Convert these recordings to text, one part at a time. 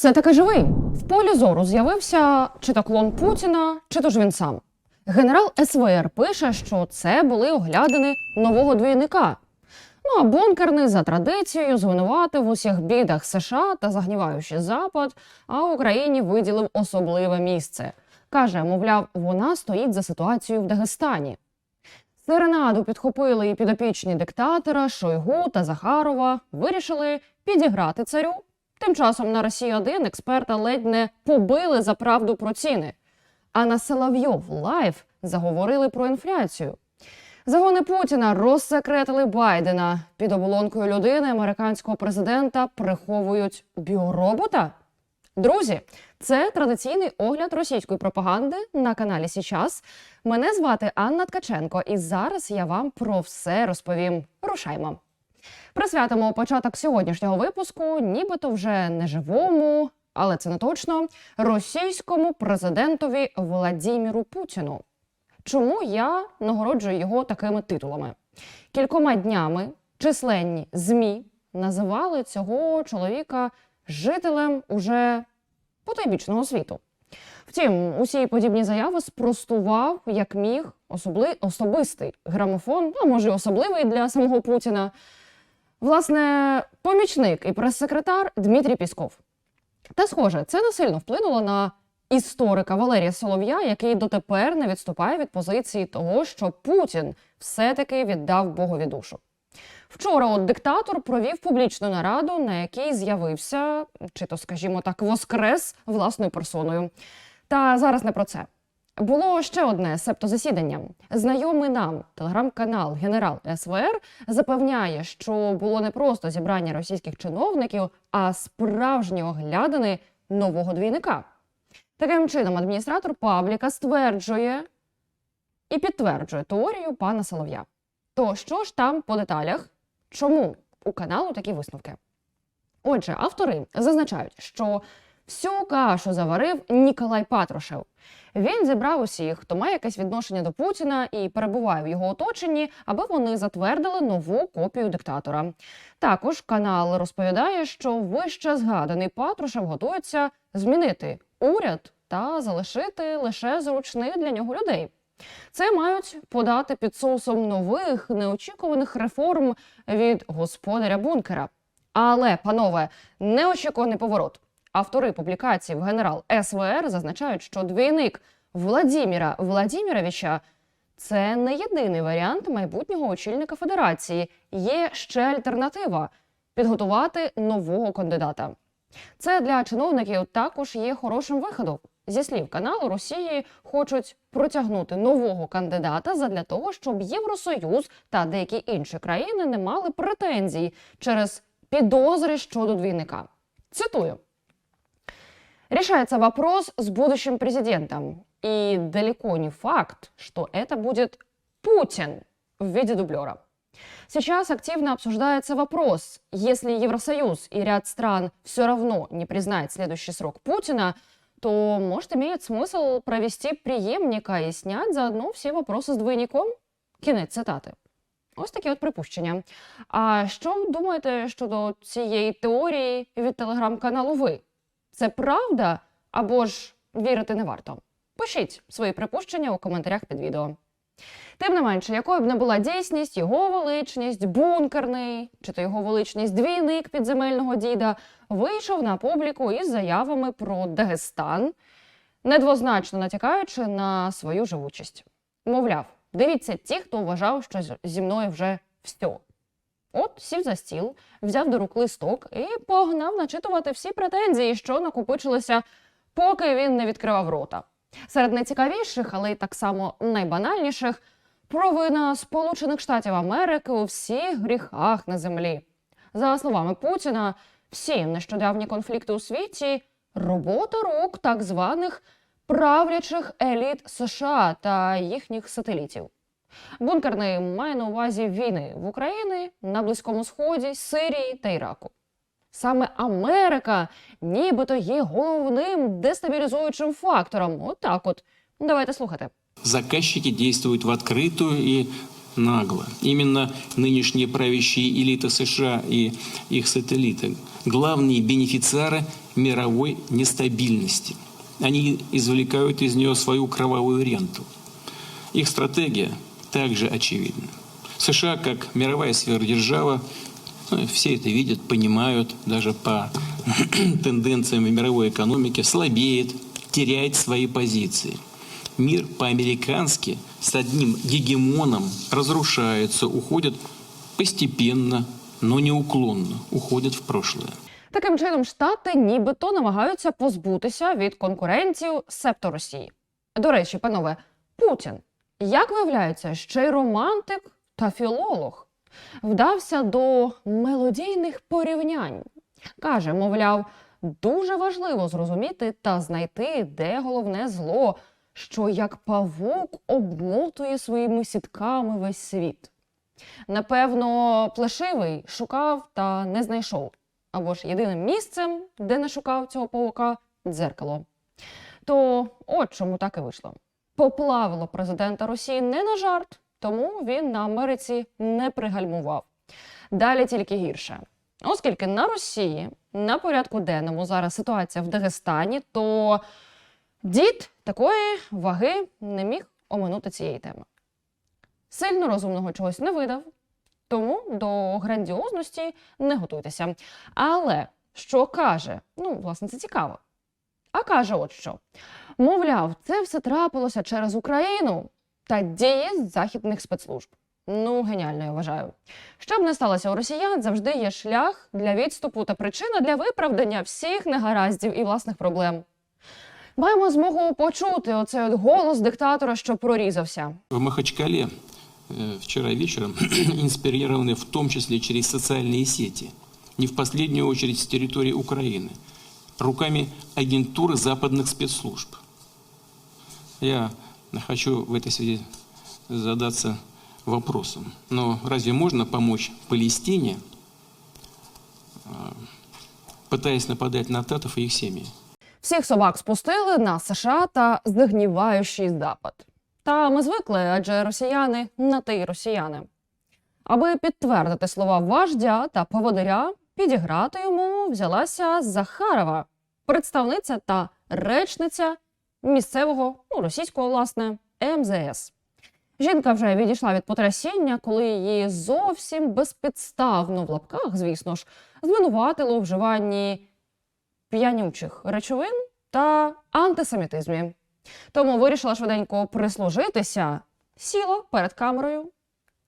Все таки живий. В полі зору з'явився чи то клон Путіна, чи то ж він сам. Генерал СВР пише, що це були оглядини нового двійника. Ну а бункерний за традицією звинуватив у усіх бідах США та загніваючи Запад, а Україні виділив особливе місце. Каже, мовляв, вона стоїть за ситуацією в Дагестані. Серенаду підхопили і підопічні диктатора Шойгу та Захарова вирішили підіграти царю. Тим часом на Росії 1 експерта ледь не побили за правду про ціни. А на Соловйов Лайв заговорили про інфляцію. Загони Путіна розсекретили Байдена. Під оболонкою людини американського президента приховують біоробота. Друзі, це традиційний огляд російської пропаганди на каналі Січас. Мене звати Анна Ткаченко, і зараз я вам про все розповім. Рушаймо. Присвятимо початок сьогоднішнього випуску, нібито вже не живому, але це не точно російському президентові Владіміру Путіну. Чому я нагороджую його такими титулами? Кількома днями численні ЗМІ називали цього чоловіка жителем уже потойбічного світу. Втім, усі подібні заяви спростував, як міг, особли... особистий грамофон, а може, й особливий для самого Путіна. Власне, помічник і прес-секретар Дмитрій Пісков. Та схоже, це не сильно вплинуло на історика Валерія Солов'я, який дотепер не відступає від позиції того, що Путін все-таки віддав Богові душу. Вчора от диктатор провів публічну нараду, на якій з'явився, чи то, скажімо так, воскрес власною персоною. Та зараз не про це. Було ще одне септозасідання. Знайомий нам телеграм-канал Генерал СВР запевняє, що було не просто зібрання російських чиновників, а справжні оглядини нового двійника. Таким чином, адміністратор пабліка стверджує і підтверджує теорію пана Солов'я. То що ж там по деталях? Чому у каналу такі висновки? Отже, автори зазначають, що всю кашу заварив Ніколай Патрушев. Він зібрав усіх, хто має якесь відношення до Путіна і перебуває в його оточенні, аби вони затвердили нову копію диктатора. Також канал розповідає, що вище згаданий Патрушев готується змінити уряд та залишити лише зручних для нього людей. Це мають подати під соусом нових неочікуваних реформ від господаря бункера. Але, панове, неочікуваний поворот. Автори публікації в генерал СВР зазначають, що двійник Владіміра Владіміровича це не єдиний варіант майбутнього очільника федерації. Є ще альтернатива підготувати нового кандидата. Це для чиновників також є хорошим виходом. Зі слів каналу Росії хочуть протягнути нового кандидата задля того, щоб Євросоюз та деякі інші країни не мали претензій через підозри щодо двійника. Цитую. Решается вопрос с будущим президентом. И далеко не факт, что это будет Путин в виде дублера. Сейчас активно обсуждается вопрос, если Евросоюз и ряд стран все равно не признает следующий срок Путина, то, может, имеет смысл провести преемника і снять заодно всі вопроси з двойником? Кінець цитати. Ось такі от припущення. А що ви думаєте щодо цієї теорії від телеграм-каналу ви? Це правда або ж вірити не варто? Пишіть свої припущення у коментарях під відео. Тим не менше, якою б не була дійсність, його величність, бункерний, чи то його величність двійник підземельного діда вийшов на публіку із заявами про Дагестан, недвозначно натякаючи на свою живучість. Мовляв, дивіться ті, хто вважав, що зі мною вже все. От сів за стіл, взяв до рук листок і погнав начитувати всі претензії, що накопичилися, поки він не відкривав рота. Серед найцікавіших, але й так само найбанальніших провина Сполучених Штатів Америки у всіх гріхах на землі. За словами Путіна, всі нещодавні конфлікти у світі робота рук так званих правлячих еліт США та їхніх сателітів. Бункерний має на увазі війни в Україні, на Близькому Сході, Сирії та Іраку. Саме Америка нібито є головним дестабілізуючим фактором. Отак от. Давайте слухати. Заказчики действуют в открытую и нагло. Именно нынешние правящие элиты США и их сателлиты – главные бенефициары мировой нестабильности. Они извлекают из нее свою кровавую ренту. Их стратегия также очевидна. США, как мировая сверхдержава, ну, все это видят, понимают, даже по тенденциям мировой экономике, слабеет, теряет свои позиции. Мир по-американски с одним гегемоном разрушается, уходит постепенно, но неуклонно, уходит в прошлое. Таким чином, штати нібито намагаються позбутися від конкурентів септо Росії. До речі, панове, Путін, як виявляється, ще й романтик та філолог, вдався до мелодійних порівнянь. Каже, мовляв, дуже важливо зрозуміти та знайти, де головне зло, що як павук обмотує своїми сітками весь світ. Напевно, плешивий шукав та не знайшов. Або ж єдиним місцем, де не шукав цього паука, дзеркало. То от чому так і вийшло. Поплавило президента Росії не на жарт, тому він на Америці не пригальмував. Далі тільки гірше. Оскільки на Росії на порядку денному зараз ситуація в Дагестані, то дід такої ваги не міг оминути цієї теми. Сильно розумного чогось не видав, тому до грандіозності не готуйтеся. Але що каже? Ну, власне, це цікаво А каже, от що: мовляв, це все трапилося через Україну та дії західних спецслужб. Ну, геніально, я вважаю. Щоб не сталося у росіян, завжди є шлях для відступу та причина для виправдання всіх негараздів і власних проблем. Маємо змогу почути оцей от голос диктатора, що прорізався. В Махачкале э, вчера вечером инспирированы в том числе через социальные сети, не в последнюю очередь с территории Украины, руками агентуры западных спецслужб. Я хочу в этой связи задаться вопросом, но разве можно помочь Палестине, э, пытаясь нападать на татов и их семьи? Всіх собак спустили на США та загніваючий запад. Та ми звикли, адже росіяни на те й росіяни. Аби підтвердити слова вождя та поводиря, підіграти йому взялася Захарова, представниця та речниця місцевого, ну російського, власне, МЗС. Жінка вже відійшла від потрясіння, коли її зовсім безпідставно в лапках, звісно ж, звинуватили у вживанні п'янючих речовин та антисемітизмі. Тому вирішила швиденько прислужитися, сіла перед камерою,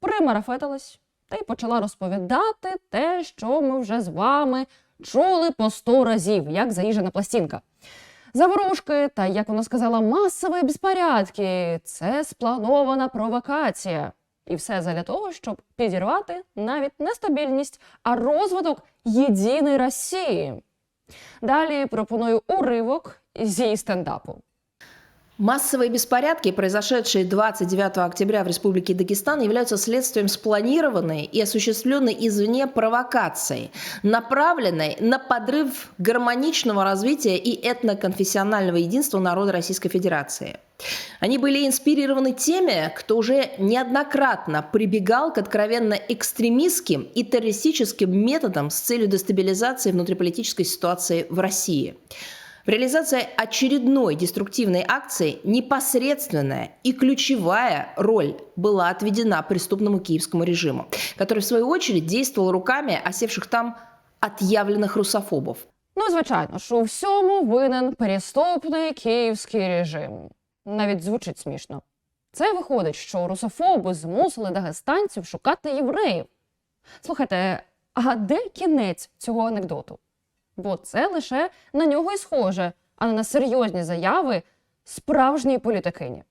примарафетилась та й почала розповідати те, що ми вже з вами чули по сто разів, як заїжджена пластинка. Заворушки та, як вона сказала, масові безпорядки це спланована провокація. І все задля того, щоб підірвати навіть не стабільність, а розвиток єдиної Росії. Далі пропоную уривок зі стендапу. Массовые беспорядки, произошедшие 29 октября в Республике Дагестан, являются следствием спланированной и осуществленной извне провокации, направленной на подрыв гармоничного развития и этноконфессионального единства народа Российской Федерации. Они были инспирированы теми, кто уже неоднократно прибегал к откровенно экстремистским и террористическим методам с целью дестабилизации внутриполитической ситуации в России. В реализации очередной деструктивной акции непосредственная и ключевая роль была отведена преступному киевскому режиму, который в свою очередь действовал руками осевших там отъявленных русофобов. Ну, звичайно ж, у всьому винен переступний київський режим. Навіть звучить смішно. Це виходить, що русофоби змусили дагестанців шукати євреїв. Слухайте, а де кінець цього анекдоту? Бо це лише на нього й схоже, а не на серйозні заяви справжньої політикині.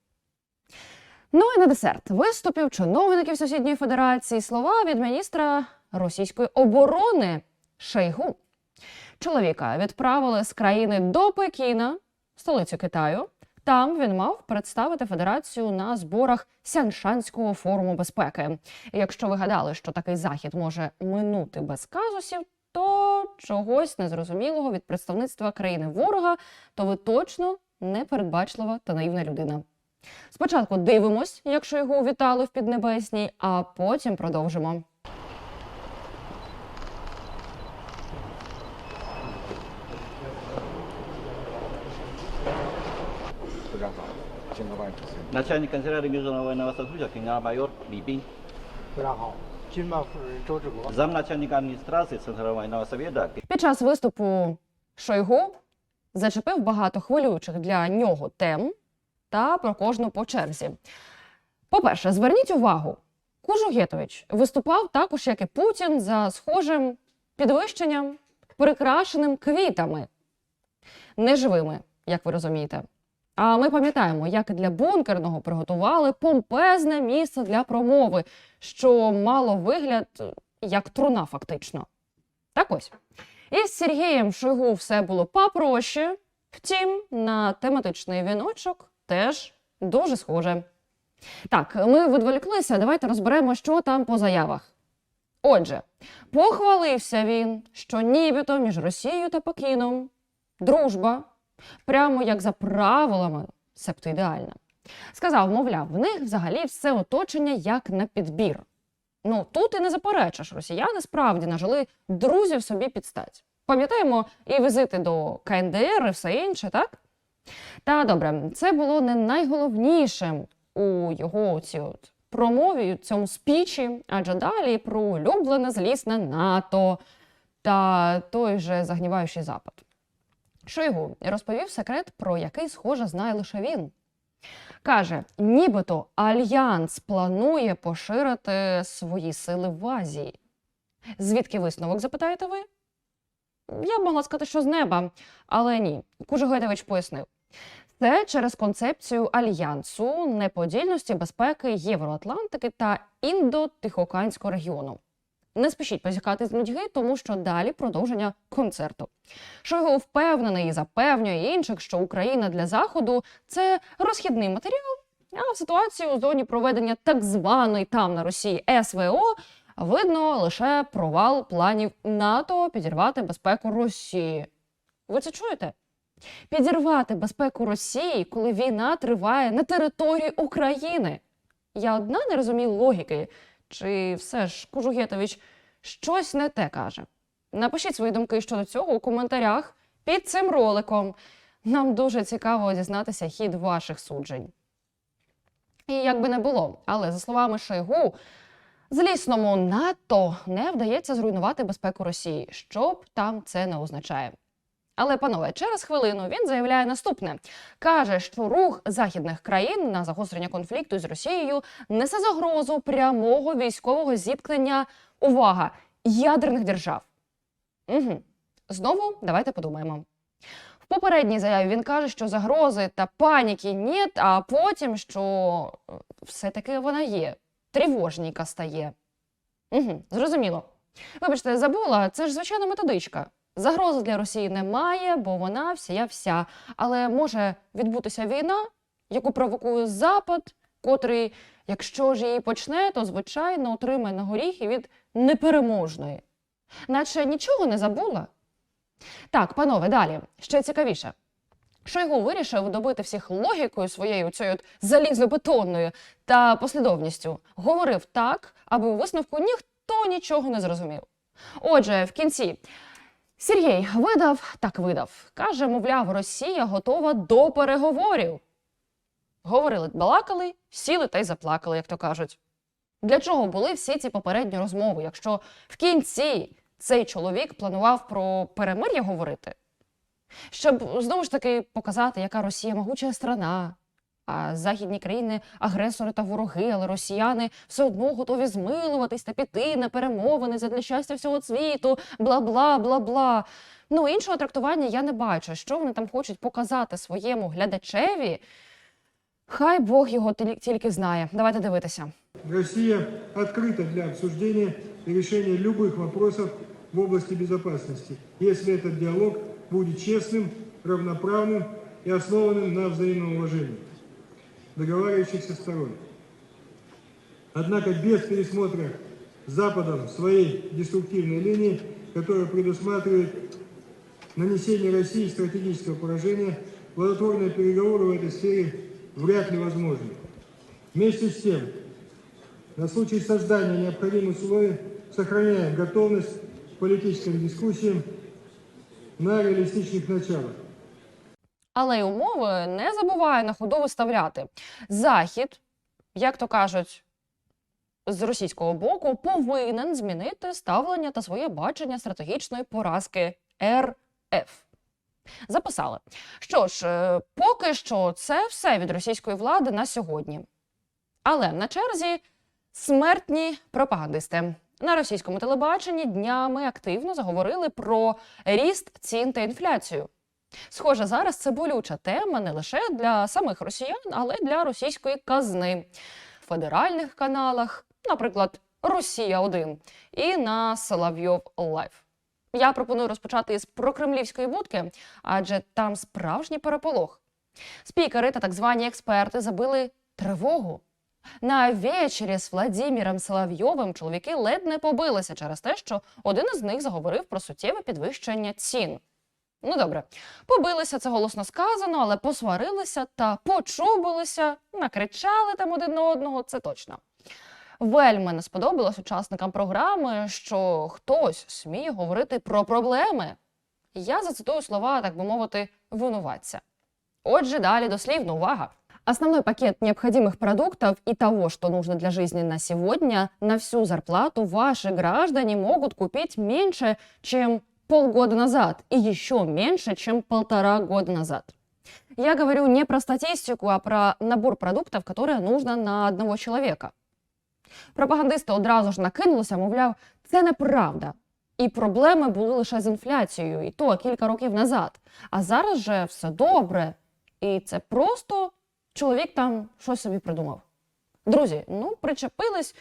Ну і на десерт виступів чиновників сусідньої федерації слова від міністра російської оборони Шойгу. Чоловіка відправили з країни до Пекіна, столицю Китаю. Там він мав представити федерацію на зборах Сяншанського форуму безпеки. І якщо ви гадали, що такий захід може минути без казусів, то чогось незрозумілого від представництва країни ворога, то ви точно непередбачлива та наївна людина. Спочатку дивимось, якщо його увітали в піднебесній, а потім продовжимо. Начальник канцелярии Міжного военного союза генерал майор Липин замначальника адміністрації Центрального совєта. Під час виступу Шойгу зачепив багато хвилюючих для нього тем та про кожну по черзі. По-перше, зверніть увагу, Кужугетович виступав також, як і Путін, за схожим підвищенням, прикрашеним квітами, неживими, як ви розумієте. А ми пам'ятаємо, як для бункерного приготували помпезне місце для промови, що мало вигляд е, як труна, фактично. Так ось. Із Сергієм Шойгу все було попроще. Втім, на тематичний віночок теж дуже схоже. Так, ми відволіклися, давайте розберемо, що там по заявах. Отже, похвалився він, що нібито між Росією та Пекіном дружба, прямо як за правилами, себто ідеальна. Сказав, мовляв, в них взагалі все оточення як на підбір. Ну тут і не заперечиш, росіяни справді нажили друзів собі під стать. Пам'ятаємо і візити до КНДР, і все інше, так? Та добре, це було не найголовнішим у його цій от промові, цьому спічі, адже далі про улюблене злісне НАТО та той же загніваючий Запад. Шойгу розповів секрет, про який, схоже, знає лише він. Каже, нібито альянс планує поширити свої сили в Азії. Звідки висновок, запитаєте ви? Я б могла сказати, що з неба, але ні. Кужугетович пояснив. Це через концепцію альянсу неподільності безпеки Євроатлантики та індо-тихоокеанського регіону. Не спішіть позіхати з нудьги, тому що далі продовження концерту. Шойгу впевнений і запевнює інших, що Україна для Заходу це розхідний матеріал, а в ситуації у зоні проведення так званої там на Росії СВО видно лише провал планів НАТО підірвати безпеку Росії. Ви це чуєте? Підірвати безпеку Росії, коли війна триває на території України. Я одна не розумію логіки, чи все ж Кужугетович щось не те каже. Напишіть свої думки щодо цього у коментарях під цим роликом. Нам дуже цікаво дізнатися хід ваших суджень. І як би не було, але за словами Шойгу, злісному НАТО не вдається зруйнувати безпеку Росії, що б там це не означає. Але, панове, через хвилину він заявляє наступне: каже, що рух західних країн на загострення конфлікту з Росією несе загрозу прямого військового зіткнення. Увага! Ядерних держав. Угу. Знову давайте подумаємо. В попередній заяві він каже, що загрози та паніки нет, а потім, що е, все-таки вона є. Тривожненька стає. Угу, зрозуміло. Вибачте, забула, це ж звичайна методичка. Загрози для Росії немає, бо вона всія вся. Але може відбутися війна, яку провокує Запад, котрий, якщо ж її почне, то звичайно отримає на горіхи від непереможної. Наче нічого не забула. Так, панове, далі ще цікавіше. Шойгу вирішив добити всіх логікою своєю цією залізобетонною та послідовністю. Говорив так, аби у висновку ніхто нічого не зрозумів. Отже, в кінці Сергій видав, так видав. Каже, мовляв, Росія готова до переговорів. Говорили, балакали, сіли та й заплакали, як то кажуть. Для чого були всі ці попередні розмови, якщо в кінці цей чоловік планував про перемир'я говорити? Щоб знову ж таки показати, яка Росія могуча страна, західні країни агресори та вороги, але росіяни все одно готові змилуватись та піти на перемовини задля щастя всього світу, бла бла бла бла. Ну іншого трактування я не бачу. Що вони там хочуть показати своєму глядачеві? Хай Бог його тілі- тільки знає. Давайте дивитися. Россия открыта для обсуждения и решения любых вопросов в области безопасности, если этот диалог будет честным, равноправным и основанным на взаимном уважении Договаривающихся сторон. Однако без пересмотра Западом своей деструктивной линии, которая предусматривает нанесение России стратегического поражения, плодотворные переговоры в этой сфере вряд ли возможны. Вместе с тем, на случай создания необходимых условий сохраняем готовность к политическим дискуссиям на реалистичных началах. Але й умови не забуває на ходу виставляти. Захід, як то кажуть, з російського боку, повинен змінити ставлення та своє бачення стратегічної поразки РФ. Записали. Що ж, е, поки що це все від російської влади на сьогодні. Але на черзі смертні пропагандисти. На російському телебаченні днями активно заговорили про ріст цін та інфляцію. Схоже, зараз це болюча тема не лише для самих росіян, але й для російської казни в федеральних каналах, наприклад, Росія 1 і на Соловйов Лайв. Я пропоную розпочати із прокремлівської будки, адже там справжній переполох. Спікери та так звані експерти забили тривогу. На вечері з Владіміром Соловйовим чоловіки ледь не побилися через те, що один із них заговорив про суттєве підвищення цін. Ну добре, побилися це голосно сказано, але посварилися та почубилися, накричали там один на одного, це точно. Вельми не сподобалось учасникам програми, що хтось сміє говорити про проблеми. Я зацитую слова, так би мовити, винуватця. Отже, далі дослівно, увага. Основной пакет необходимых продуктов и того, что нужно для жизни на сегодня, на всю зарплату ваши граждане могут купить меньше, чем полгода назад и еще меньше, чем полтора года назад. Я говорю не про статистику, а про набор продуктов, которые нужно на одного человека. Пропагандисти одразу ж накинулися, мовляв, це неправда. І проблеми були лише з інфляцією, і то кілька років назад. А зараз же все добре. І це просто чоловік там щось собі придумав. Друзі, ну причепились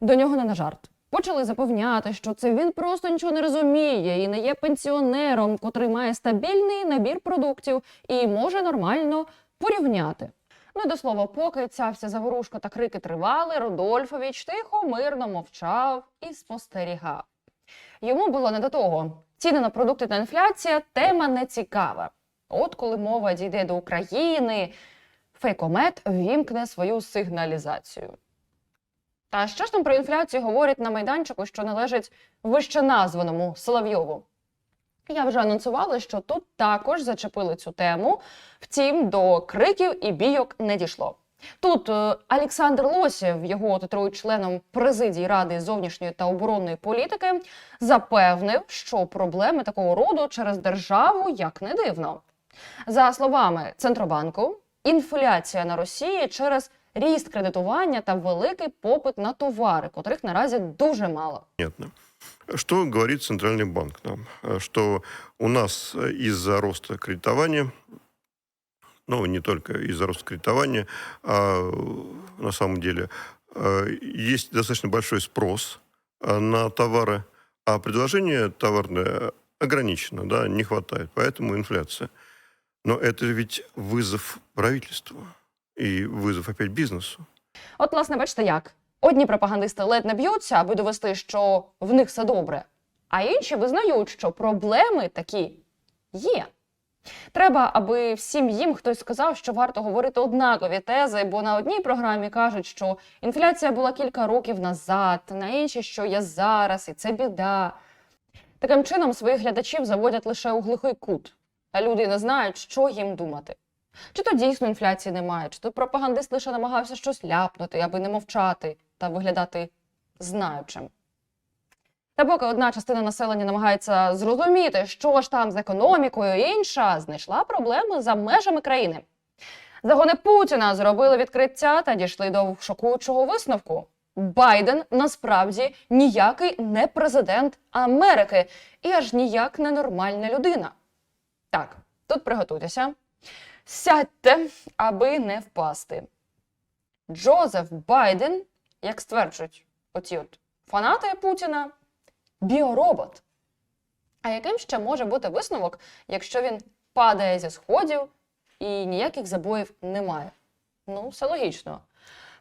до нього не на жарт. Почали запевняти, що це він просто нічого не розуміє і не є пенсіонером, котрий має стабільний набір продуктів і може нормально порівняти. Ну до слова, поки ця вся заворушка та крики тривали, Рудольфович тихо, мирно мовчав і спостерігав. Йому було не до того. Ціни на продукти та інфляція тема не цікава. От коли мова дійде до України, фейкомет вімкне свою сигналізацію. Та що ж там про інфляцію говорять на майданчику, що належить вищеназваному Соловйову? Я вже анонсувала, що тут також зачепили цю тему. Втім, до криків і бійок не дійшло. Тут е, Олександр Лосєв, його титрують членом президії Ради зовнішньої та оборонної політики, запевнив, що проблеми такого роду через державу як не дивно. За словами Центробанку, інфляція на Росії через ріст кредитування та великий попит на товари, котрих наразі дуже мало. Понятно. Что говорит Центральный банк нам? Э, Что у нас э, из-за роста кредитования, ну, не только из-за роста кредитования, а э, на самом деле э, есть достаточно большой спрос э, на товары, а предложение товарное ограничено, да, не хватает, поэтому инфляция. Но это ведь вызов правительству и вызов опять бизнесу. От, власне, бачите як. Одні пропагандисти ледь не б'ються, аби довести, що в них все добре, а інші визнають, що проблеми такі є. Треба, аби всім їм хтось сказав, що варто говорити однакові тези, бо на одній програмі кажуть, що інфляція була кілька років назад, на іншій, що є зараз, і це біда. Таким чином своїх глядачів заводять лише у глухий кут, а люди не знають, що їм думати. Чи то дійсно інфляції немає, чи то пропагандист лише намагався щось ляпнути, аби не мовчати та виглядати знаючим. Та поки одна частина населення намагається зрозуміти, що ж там з економікою, інша знайшла проблеми за межами країни. Загони Путіна зробили відкриття та дійшли до шокуючого висновку. Байден насправді ніякий не президент Америки і аж ніяк не нормальна людина. Так, тут приготуйтеся. Сядьте, аби не впасти. Джозеф Байден, як стверджують оці от фанати Путіна, біоробот. А яким ще може бути висновок, якщо він падає зі сходів і ніяких забоїв немає? Ну, все логічно.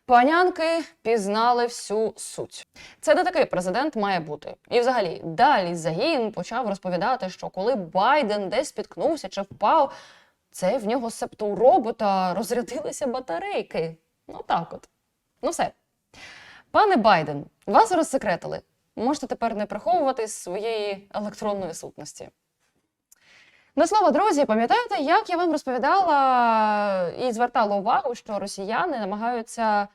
Панянки пізнали всю суть. Це не такий президент має бути. І взагалі, далі загін почав розповідати, що коли Байден десь спіткнувся чи впав, це в нього себто у робота розрядилися батарейки. Ну так от. Ну все. Пане Байден, вас розсекретили. Можете тепер не приховувати своєї електронної сутності. До слова, друзі, пам'ятаєте, як я вам розповідала і звертала увагу, що росіяни намагаються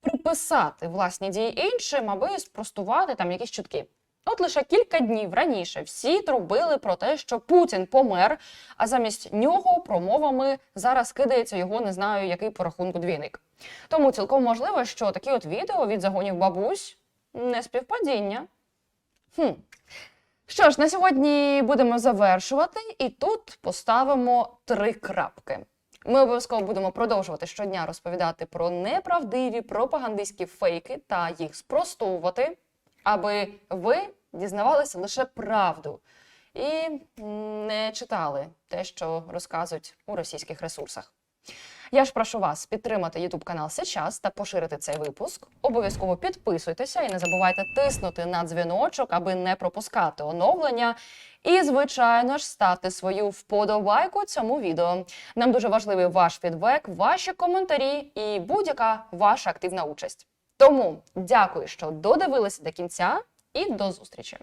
приписати власні дії іншим, аби спростувати там якісь чутки. От лише кілька днів раніше всі трубили про те, що Путін помер, а замість нього промовами зараз кидається його не знаю, який по рахунку двійник. Тому цілком можливо, що такі от відео від загонів бабусь не співпадіння. Хм. Що ж, на сьогодні будемо завершувати, і тут поставимо три крапки. Ми обов'язково будемо продовжувати щодня розповідати про неправдиві пропагандистські фейки та їх спростовувати, аби ви дізнавалися лише правду і не читали те, що розказують у російських ресурсах. Я ж прошу вас підтримати YouTube канал сейчас та поширити цей випуск. Обов'язково підписуйтеся і не забувайте тиснути на дзвіночок, аби не пропускати оновлення. І, звичайно ж, ставте свою вподобайку цьому відео. Нам дуже важливий ваш фідбек, ваші коментарі і будь-яка ваша активна участь. Тому дякую, що додивилися до кінця, і до зустрічі.